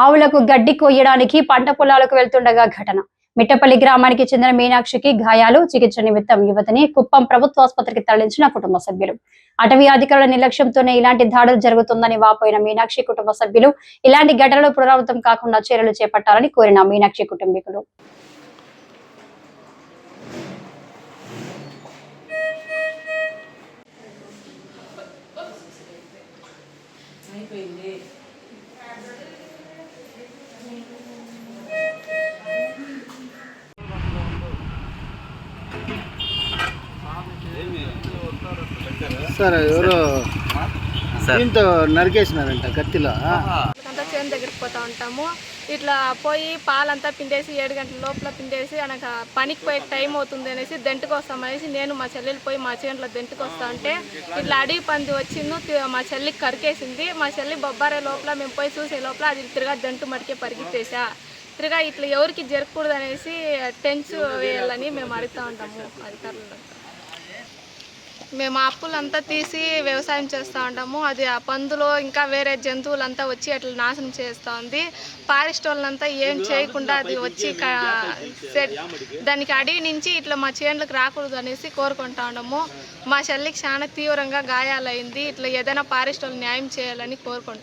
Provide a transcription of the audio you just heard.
ఆవులకు గడ్డి కొయ్యడానికి పంట పొలాలకు వెళ్తుండగా ఘటన. మిట్టపల్లి గ్రామానికి చెందిన మీనాక్షికి గాయాలు. చికిత్స నిమిత్తం యువతిని కుప్పం ప్రభుత్వ ఆసుపత్రికి తరలించిన కుటుంబ సభ్యులు. అటవీ అధికారుల నిర్లక్ష్యంతోనే ఇలాంటి దాడులు జరుగుతుందని వాపోయిన మీనాక్షి కుటుంబ సభ్యులు ఇలాంటి ఘటనలు పునరావృతం కాకుండా చర్యలు చేపట్టాలని కోరిన మీనాక్షి కుటుంబీకులు. సార్ ఎవరో దీంతో నరికేసినారంట కత్తిలో. అంతా చేను దగ్గరికి పోతా ఉంటాము. ఇట్లా పోయి పాలంతా పిండేసి ఏడు గంటల లోపల పిండేసి అనక పనికి పోయే టైం అవుతుంది అనేసి దెంటుకు వస్తాం అనేసి నేను మా చెల్లెలు పోయి మా చేనులో దెంటుకు వస్తా ఉంటే ఇట్లా అడవి పంది వచ్చింది మా చెల్లికి కరికేసింది. మా చెల్లి బొబ్బారే లోపల మేము పోయి చూసే లోపల అది తిరగా దెంటు మడికే పరిగెత్తేసా. తిరగా ఇట్లా ఎవరికి జరగకూడదు అనేసి టెన్స్ వేయాలని మేము అడుగుతూ ఉంటాము అధికారులు మేము అప్పులంతా తీసి వ్యవసాయం చేస్తూ ఉంటాము. అది ఆ పందులు ఇంకా వేరే జంతువులంతా వచ్చి అట్లా నాశనం చేస్తూ ఉంది ఫారెస్ట్ వాళ్ళంతా ఏం చేయకుండా అది వచ్చి దానికి అడవి నుంచి ఇట్లా మా చేనులకు రాకూడదు అనేసి కోరుకుంటా ఉన్నాము. మా చెల్లికి చాలా తీవ్రంగా గాయాలైంది. ఇట్లా ఏదైనా ఫారెస్ట్ వాళ్ళు న్యాయం చేయాలని కోరుకుంటాం